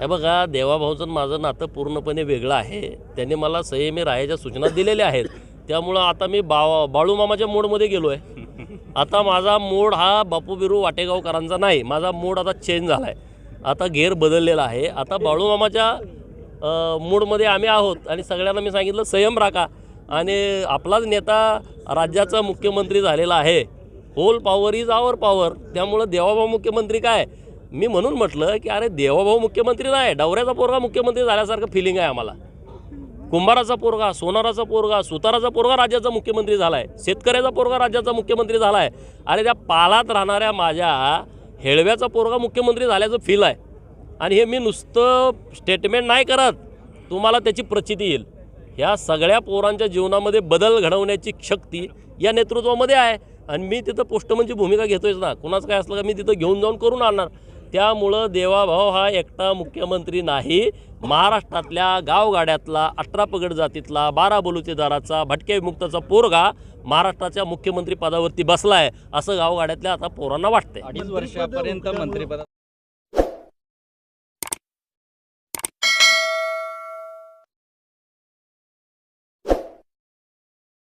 हे बघा देवाभाऊचं माझं नातं पूर्णपणे वेगळं आहे. त्यांनी मला संयमी राहायच्या सूचना दिलेल्या आहेत. त्यामुळं आता मी बा बाळूमामाच्या मोडमध्ये गेलो आहे आता माझा मूड हा बापू बिरू वाटेगावकरांचा नाही. माझा मूड आता चेंज झाला आहे आता घेर बदललेला आहे. आता बाळूमामाच्या अ, मूडमध्ये आम्ही आहोत. आणि सगळ्यांना मी सांगितलं संयम राखा. आणि आपलाच नेता राज्याचा मुख्यमंत्री झालेला आहे. Whole power is our power त्यामुळं देवाभाऊ मुख्यमंत्री काय? मी म्हणून म्हटलं की अरे देवाभाऊ मुख्यमंत्री नाही डवऱ्याचा पोरगा मुख्यमंत्री झाल्यासारखं फिलिंग आहे आम्हाला. कुंभाराचा पोरगा सोनाराचा पोरगा सुताराचा पोरगा राज्याचा मुख्यमंत्री झाला आहे शेतकऱ्याचा पोरगा राज्याचा मुख्यमंत्री झाला आहे अरे त्या पालात राहणाऱ्या माझ्या हेळव्याचा पोरगा मुख्यमंत्री झाल्याचं फील आहे. आणि हे मी नुसतं स्टेटमेंट नाही करत तुम्हाला त्याची प्रचिती येईल. ह्या सगळ्या पोरांच्या जीवनामध्ये बदल घडवण्याची शक्ती या नेतृत्वामध्ये आहे. आणि मी तिथं पोस्टमनची म्हणजे भूमिका घेतोयच ना. कुणाचं काय असलं का मी तिथं घेऊन जाऊन करून आणणार. त्यामुळं देवाभाऊ हा एकटा मुख्यमंत्री नाही. महाराष्ट्रातल्या गावगाड्यातला अठरा पगड जातीतला बारा बलुतेदाराचा भटक्या विमुक्ताचा पोरगा महाराष्ट्राच्या मुख्यमंत्री पदावरती बसला आहे असं गावगाड्यातल्या आता पोरांना वाटतंय. अडीच वर्षापर्यंत मंत्रिपदा